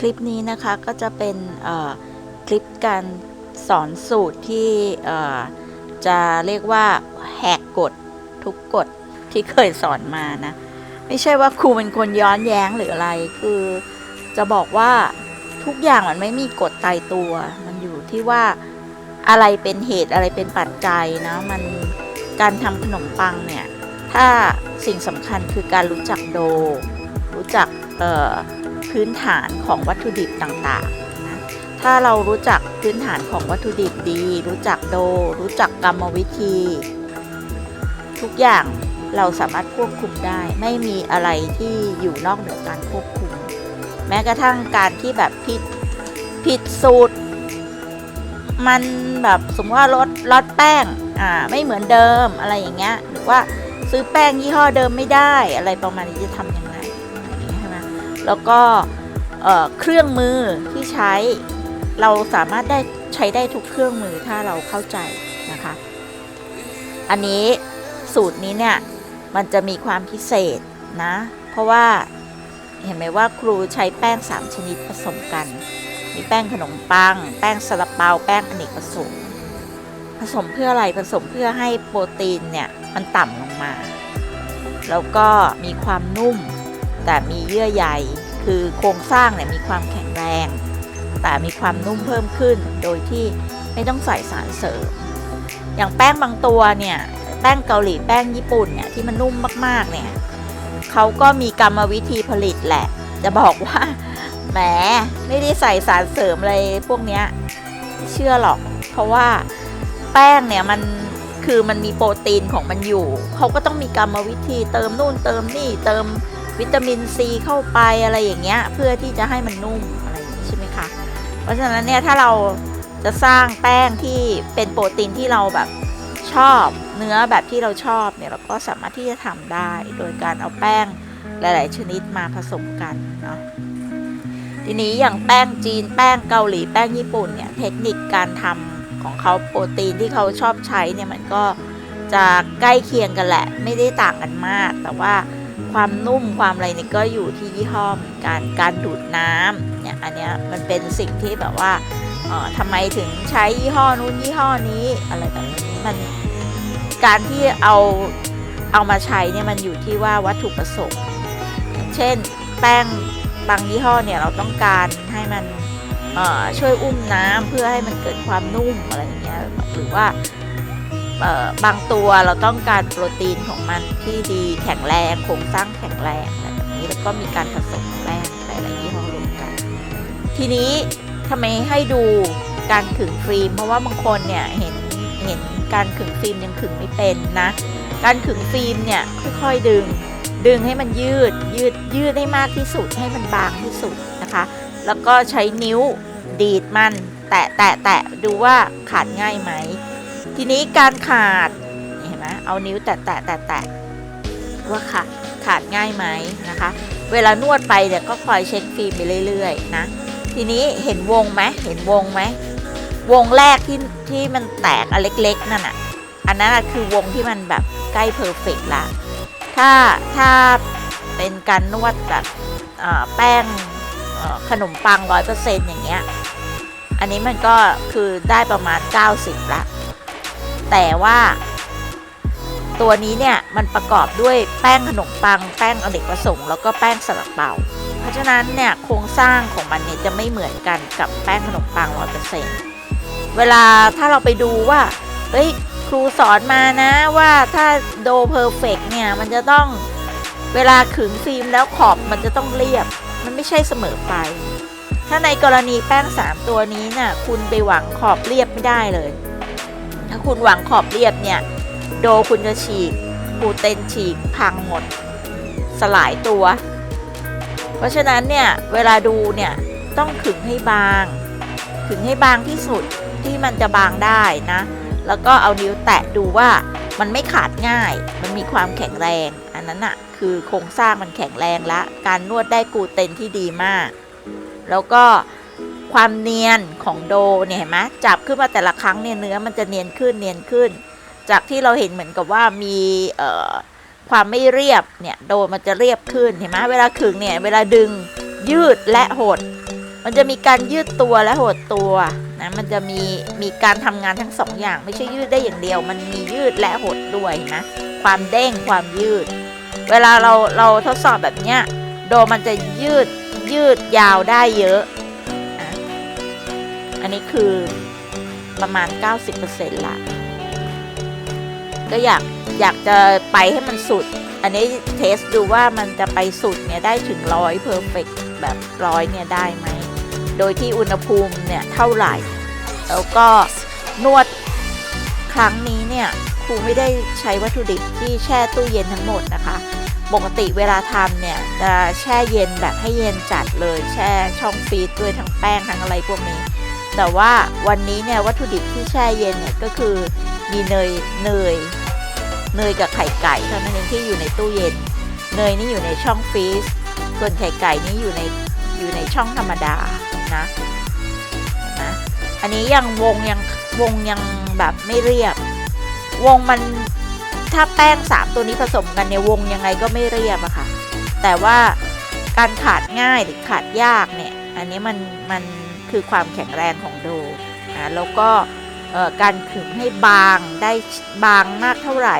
คลิปนี้นะคะก็จะเป็นคลิปการสอนสูตรที่จะเรียกว่าแหกกฎทุกกฎที่เคยสอนมานะ ไม่ใช่ว่าครูเป็นคนย้อนแย้งหรืออะไร คือจะบอกว่าทุกอย่างมันไม่มีกฎตายตัว มันอยู่ที่ว่าอะไรเป็นเหตุอะไรเป็นปัจจัยนะมันการทำขนมปังเนี่ย ถ้าสิ่งสำคัญคือการรู้จักโด รู้จักเอ่อ พื้นฐานของวัตถุดิบต่างๆนะถ้าเรารู้จักพื้นฐานของวัตถุดิบดี รู้จักโด รู้จักกรรมวิธี ทุกอย่างเราสามารถควบคุมได้ ไม่มีอะไรที่อยู่นอกเหนือการควบคุม แม้กระทั่งการที่แบบผิดผิดสูตร มันแบบสมมติว่าลดลดแป้งอ่าไม่เหมือนเดิมอะไรอย่างเงี้ยหรือว่าซื้อแป้งยี่ห้อเดิมไม่ได้อะไรประมาณนี้จะทำยัง แล้วก็เครื่องมือที่ใช้ เราสามารถได้ใช้ได้ทุกเครื่องมือถ้าเราเข้าใจนะคะ อันนี้สูตรนี้เนี่ยมันจะมีความพิเศษนะ เพราะว่าเห็นไหมว่าครูใช้แป้ง 3 ชนิดผสมกัน มีแป้งขนมปัง แป้งซาลาเปา แป้งอเนกประสงค์ผสมเพื่ออะไรผสมเพื่อให้โปรตีนเนี่ยมันต่ำลงมา แล้วก็มีความนุ่มแต่มีเยื่อใย คือโครงสร้างเนี่ยมีความแข็งแรง แต่มีความนุ่มเพิ่มขึ้น โดยที่ไม่ต้องใส่สารเสริม อย่างแป้งบางตัวเนี่ยแป้งเกาหลีแป้งญี่ปุ่นเนี่ยที่มันนุ่มมากๆเนี่ยเขาก็มีกรรมวิธีผลิตแหละ จะบอกว่าแหมไม่ได้ใส่สารเสริมอะไรพวกเนี้ยเชื่อหรอก เพราะว่าแป้งเนี่ยมันคือมันมีโปรตีนของมันอยู่ เขาก็ต้องมีกรรมวิธีเติมนู่นเติมนี่เติม วิตามินซีเข้าไปอะไรอย่างเงี้ยเพื่อที่จะให้มันนุ่มอะไรอย่างนี้ใช่ไหมคะเพราะฉะนั้นเนี่ยถ้าเราจะสร้างแป้งที่เป็นโปรตีนที่เราแบบชอบเนื้อแบบที่เราชอบเนี่ยเราก็สามารถที่จะทำได้โดยการเอาแป้งหลาย ๆ ชนิดมาผสมกันเนาะทีนี้อย่างแป้งจีนแป้งเกาหลีแป้งญี่ปุ่นเนี่ยเทคนิคการทำของเขาโปรตีนที่เขาชอบใช้เนี่ยมันก็จะใกล้เคียงกันแหละ ไม่ได้ต่างกันมาก แต่ว่า ความนุ่มความอะไรนี่ก็อยู่ที่ยี่ห้อเหมือนกันการดูดน้ำเนี่ยอันเนี้ยมันเป็นสิ่งที่แบบว่าเอ่อทำไมถึงใช้ยี่ห้อนู้นยี่ห้อนี้อะไรแบบนี้มันการที่เอาเอามาใช้เนี่ยมันอยู่ที่ว่าวัตถุประสงค์ เช่นแป้งบางยี่ห้อเนี่ยเราต้องการให้มันเอ่อช่วยอุ้มน้ำเพื่อให้มันเกิดความนุ่มอะไรอย่างเงี้ยหรือว่า บางตัวเราต้องการโปรตีนของมันที่ดีแข็งแรงโครงสร้างแข็งแรงอะไรแบบนี้แล้วก็มีการผสมแป้งหลายๆยี่ห้อรวมกัน ทีนี้ทำไมให้ดูการขึงฟิล์มเพราะว่าบางคนเนี่ยเห็นเห็นการขึงฟิล์มยังขึงไม่เป็นนะ การขึงฟิล์มเนี่ยค่อยๆดึง ดึงให้มันยืดยืดยืดให้มากที่สุดให้มันบางที่สุดนะคะ แล้วก็ใช้นิ้วดีดมัน แตะแตะแตะดูว่าขาดง่ายไหม ทีนี้การขาดเห็นไหมเอานิ้วแตะแตะแตะแตะว่าขาดขาดง่ายไหมนะคะ เวลานวดไปเนี่ยก็คอยเช็คฟิล์มไปเรื่อยๆนะทีนี้เห็นวงไหมเห็นวงไหมวงแรกที่ที่มันแตกอันเล็กๆนั่นอะอันนั้นคือวงที่มันแบบใกล้เพอร์เฟกต์ละถ้าถ้าเป็นการนวดแบบแป้งขนมปังร้อยเปอร์เซ็นต์อย่างเงี้ย อันนี้มันก็คือได้ประมาณ 90ละ แต่ว่า ตัวนี้เนี่ยมันประกอบด้วยแป้งขนมปัง แป้งอเนกประสงค์แล้วก็แป้งสลัดเปาเพราะฉะนั้นเนี่ยโครงสร้างของมันเนี่ยจะไม่เหมือนกันกับแป้งขนมปังร้อยเปอร์เซ็นต์เวลาถ้าเราไปดูว่าเฮ้ยครูสอนมานะว่าถ้าโดเพอร์เฟกเนี่ยมันจะต้องเวลาขึงฟิล์มแล้วขอบมันจะต้องเรียบ มันไม่ใช่เสมอไป ถ้าในกรณีแป้ง 3 ตัวนี้น่ะคุณไปหวังขอบเรียบไม่ได้เลย ถ้าคุณหวังขอบเรียบเนี่ย โดคุณจะฉีกปูเตนฉีกพังหมด สลายตัว เพราะฉะนั้นเนี่ย เวลาดูเนี่ยต้องขึงให้บาง ขึงให้บางที่สุดที่มันจะบางได้นะ แล้วก็เอานิ้วแตะดูว่ามันไม่ขาดง่าย มันมีความแข็งแรง อันนั้นอะคือโครงสร้างมันแข็งแรงละ การนวดได้กูเตนที่ดีมาก แล้วก็ ความเนียนของโดเนี่ยเห็นไหมจับขึ้นมาแต่ละครั้งเนี่ยเนื้อมันจะเนียนขึ้นเนียนขึ้น จากที่เราเห็นเหมือนกับว่ามีเอ่อความไม่เรียบเนี่ยโดมันจะเรียบขึ้นเห็นไหมเวลาขึงเนี่ยเวลาดึงยืดและหด มันจะมีการยืดตัวและหดตัวนะมันจะมีมีการทำงานทั้งสองอย่างไม่ใช่ยืดได้อย่างเดียว มันมียืดและหดด้วยนะความเด้งความยืด เวลาเราเราทดสอบแบบเนี้ยโดมันจะยืดยืดยาวได้เยอะ อันนี้คือประมาณ 90%ละก็อยากอยากจะไปให้มันสุด อันนี้เทสดูว่ามันจะไปสุดเนี่ยได้ถึงร้อยเพอร์เฟกแบบร้อยเนี่ยได้ไหม โดยที่อุณหภูมิเนี่ยเท่าไหร่ แล้วก็นวดครั้งนี้เนี่ยครูไม่ได้ใช้วัตถุดิบที่แช่ตู้เย็นทั้งหมดนะคะ ปกติเวลาทำเนี่ยจะแช่เย็นแบบให้เย็นจัดเลย แช่ช่องฟรีซด้วยทั้งแป้งทั้งอะไรพวกนี้ แต่ว่าวันนี้เนี่ยวัตถุดิบที่แช่เย็นเนี่ยก็คือมีเนยเนยเนยกับไข่ไก่เท่านั้นเองที่อยู่ในตู้เย็น เนยนี่อยู่ในช่องฟรีซส่วนไข่ไก่นี่อยู่ในอยู่ในช่องธรรมดานะนไหมอันนี้ยังวงยังวงยังแบบไม่เรียบ วงมันถ้าแป้งสามตัวนี้ผสมกันเนี่ยวงยังไงก็ไม่เรียบอะค่ะ แต่ว่าการขาดง่ายหรือขาดยากเนี่ย อันนี้มันมัน คือความแข็งแรงของโดอ่าแล้วก็การขึงให้บางได้บางมากเท่าไหร่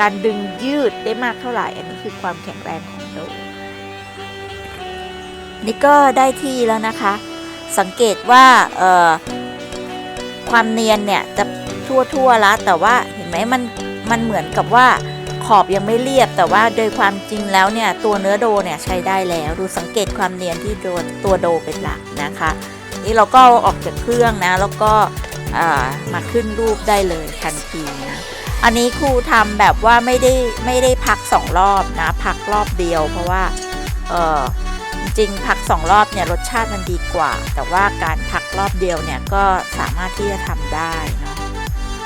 การดึงยืดได้มากเท่าไหร่ อันนี้คือความแข็งแรงของโดนี่ก็ได้ที่แล้วนะคะ สังเกตว่าความเนียนเนี่ยจะทั่วๆแล้วแต่ว่าเห็นไหมมันมันเหมือนกับว่าขอบยังไม่เรียบแต่ว่าโดยความจริงแล้วเนี่ยตัวเนื้อโดเนี่ยใช้ได้แล้ว ดูสังเกตความเนียนที่โดตัวโดเป็นหลักนะคะ นี่เราก็ออกจากเครื่องนะ แล้วก็มาขึ้นรูปได้เลยทันทีนะอันนี้ครูทำแบบว่าไม่ได้ไม่ได้พักสองรอบนะ พักรอบเดียวเพราะว่าเออจริงพักสองรอบเนี่ยรสชาติมันดีกว่า แต่ว่าการพักรอบเดียวเนี่ยก็สามารถที่จะทำได้เนาะ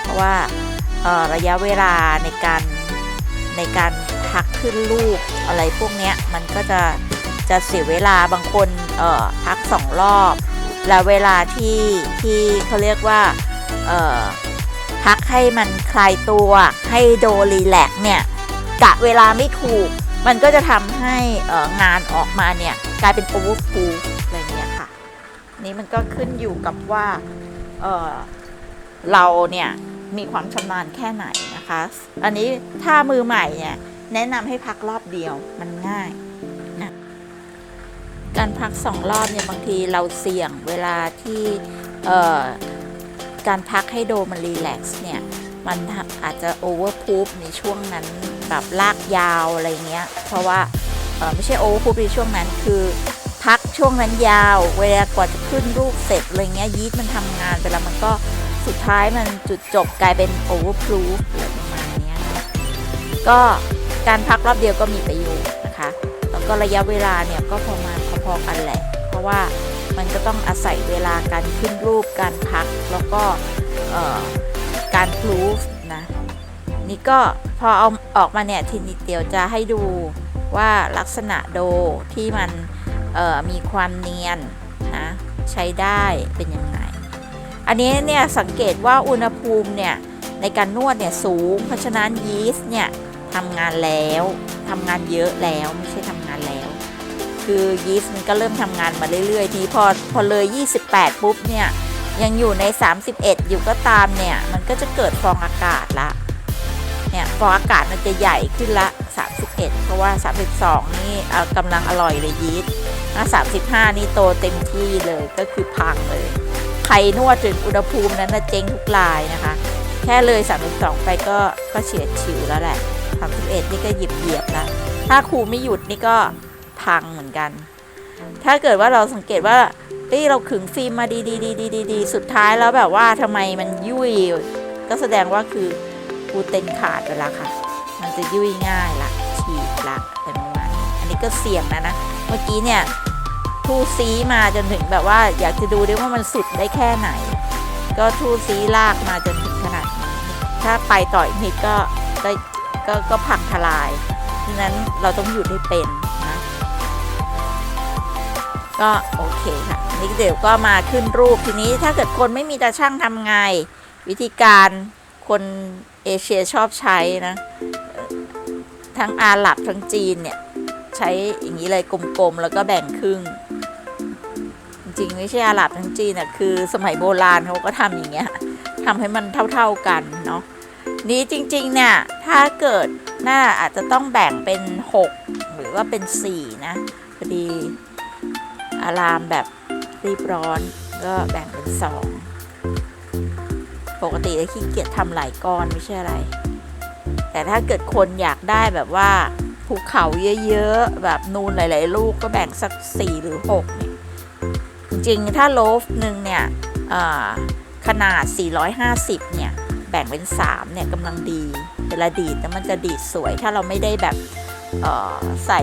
เพราะว่าระยะเวลาในการในการพักขึ้นรูปอะไรพวกเนี้ยมันก็จะจะเสียเวลาบางคนพักสองรอบ แล้วเวลาที่ที่เขาเรียกว่าเออพักให้มันคลายตัวให้โดรีแลกเนี่ยกะเวลาไม่ถูก มันก็จะทำให้เอองานออกมาเนี่ยกลายเป็นโอเวอร์ฟูลอะไรเงี้ยค่ะ นี่มันก็ขึ้นอยู่กับว่าเออเราเนี่ยมีความชำนาญแค่ไหนนะคะ อันนี้ถ้ามือใหม่เนี่ยแนะนำให้พักรอบเดียวมันง่าย การพักสองรอบเนี่ยบางทีเราเสี่ยงเวลาที่การพักให้โดมันรีแลกซ์เนี่ย มันอาจจะโอเวอร์พูฟในช่วงนั้นแบบลากยาวอะไรเงี้ย เพราะว่าไม่ใช่โอเวอร์พูฟในช่วงนั้นคือพักช่วงนั้นยาว เวลากว่าจะขึ้นรูปเสร็จอะไรเงี้ยยีสต์มันทำงานไปแล้วมันก็สุดท้ายมันจุดจบกลายเป็นโอเวอร์พูฟอะไรประมาณเนี้ยนะก็การพักรอบเดียวก็มีประโยชน์นะคะ แล้วก็ระยะเวลาเนี่ยก็ประมาณ พอๆกันแหละ เพราะว่ามันก็ต้องอาศัยเวลาการขึ้นรูปการพักแล้วก็การพลูฟนะนี่ก็พอเอาออกมาเนี่ยทีนี้เดียวจะให้ดูว่าลักษณะโดที่มันมีความเนียนนะใช้ได้เป็นยังไง อันนี้เนี่ยสังเกตว่าอุณหภูมิเนี่ยในการนวดเนี่ยสูง เพราะฉะนั้นยีสต์เนี่ยทำงานแล้วทำงานเยอะแล้วไม่ใช่ทำ คือยีสต์มันก็เริ่มทำงานมาเรื่อยๆ ทีพอพอเลย 28 ปุ๊บเนี่ยยังอยู่ใน 31 อยู่ก็ตามเนี่ย มันก็จะเกิดฟองอากาศละเนี่ยฟองอากาศมันจะใหญ่ขึ้นละ 31 เพราะว่า 32 นี่เอ่กำลังอร่อยเลยยีสต์นะ35 นี่โตเต็มที่เลยก็คือพังเลยใครนวดถึงอุณหภูมินั้นนะเจ๊งทุกลายนะคะ แค่เลย 32 ไปก็ก็เฉียดฉิวแล้วแหละ 31 นี่ก็หยิบเหยียบแล้วถ้าครูไม่หยุดนี่ก็ พังเหมือนกัน ถ้าเกิดว่าเราสังเกตว่าเอ้ยเราขึงฟิล์มมาดีดีดีดีดีดีสุดท้ายแล้วแบบว่าทำไมมันยุ่ย ก็แสดงว่าคือกูเต็นขาดไปล้วค่ะ มันจะยุ่ยง่ายละฉีกละอะไรประมาณนี้อันนี้ก็เสี่ยงนะนะ เมื่อกี้เนี่ยทูซีมาจนถึงแบบว่าอยากจะดูด้วยว่ามันสุดได้แค่ไหน ก็ทูซีลากมาจนถึงขนาดนี้ถ้าไปต่ออีกนิดก็ก็ก็ก็พังทลายดังนั้นเราต้องหยุดให้เป็นนะ ก็โอเคค่ะนี่เดี๋ยวก็มาขึ้นรูปทีนี้ถ้าเกิดคนไม่มีตาช่างทำไง วิธีการคนเอเชียชอบใช้นะ ทั้งอาหรับทั้งจีนเนี่ย ใช้อย่างนี้เลยกลมๆ แล้วก็แบ่งครึ่ง จริงไม่ใช่อาหรับทั้งจีนอะคือสมัยโบราณเขาก็ทำอย่างเงี้ยทำให้มันเท่าๆกันเนาะนี้จริงๆเนี่ยถ้าเกิดน่าอาจจะต้องแบ่งเป็น 6 หรือว่าเป็น 4 นะพอดี อารามแบบรีบร้อนก็แบ่งเป็น2ปกติจะขี้เกียจทำหลายก้อนไม่ใช่อะไร แต่ถ้าเกิดคนอยากได้แบบว่าภูเขาเยอะๆ แบบนูนหลาย ๆ ลูกก็แบ่งสัก4หรือ6เนี่ยจริงๆ ถ้าโลฟหนึ่งเนี่ยขนาด 450 เนี่ย แบ่งเป็น 3 เนี่ยกำลังดี เวลาดีดแล้วมันจะดีดสวย ถ้าเราไม่ได้แบบใส่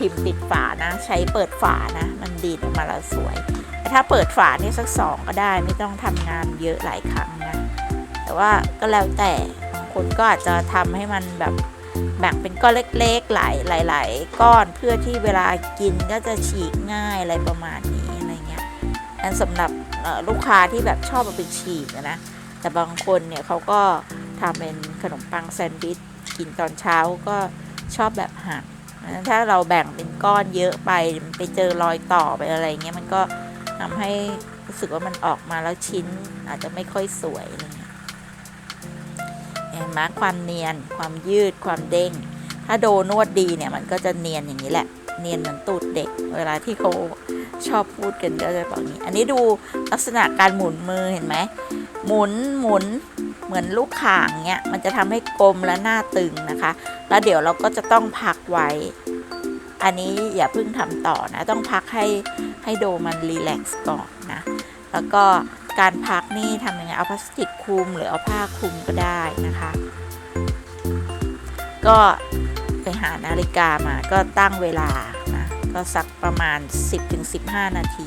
พิมพ์ปิดฝานะ ใช้เปิดฝานะ มันดีดออกมาแล้วสวยแต่ถ้าเปิดฝาเนี่ยสักสองก็ได้ไม่ต้องทำงานเยอะหลายครั้งนะ แต่ว่าก็แล้วแต่บางคนก็อาจจะทำให้มันแบบแบ่งเป็นก้อนเล็กๆ หลายหลายหลายก้อนเพื่อที่เวลากินก็จะฉีกง่ายอะไรประมาณนี้อะไรเงี้ยอันสำหรับลูกค้าที่แบบชอบเอาไปฉีกนะ แต่บางคนเนี่ยเขาก็ทำเป็นขนมปังแซนด์วิชกินตอนเช้าก็ชอบแบบหั่น ถ้าเราแบ่งเป็นก้อนเยอะไปไปเจอรอยต่อไปอะไรเงี้ยมันก็ทำให้รู้สึกว่ามันออกมาแล้วชิ้นอาจจะไม่ค่อยสวยอะไรเงี้ยเห็นไหมความเนียนความยืดความเด้ง ถ้าโดนวดดีเนี่ยมันก็จะเนียนอย่างนี้แหละ เนียนเหมือนตูดเด็ก เวลาที่เขาชอบพูดกันก็จะบอกนี้ อันนี้ดูลักษณะการหมุนมือเห็นไหมหมุนหมุน เหมือนลูกข่างเนี้ยมันจะทำให้กลมและหน้าตึงนะคะ แล้วเดี๋ยวเราก็จะต้องพักไว้ อันนี้อย่าเพิ่งทำต่อนะ ต้องพักให้ให้โดมันรีแลกซ์ก่อนนะ แล้วก็การพักนี่ทำยังไงเอาพลาสติกคลุมหรือเอาผ้าคลุมก็ได้นะคะ ก็ไปหานาฬิกามาก็ตั้งเวลานะ ก็สักประมาณ 10-15 นาที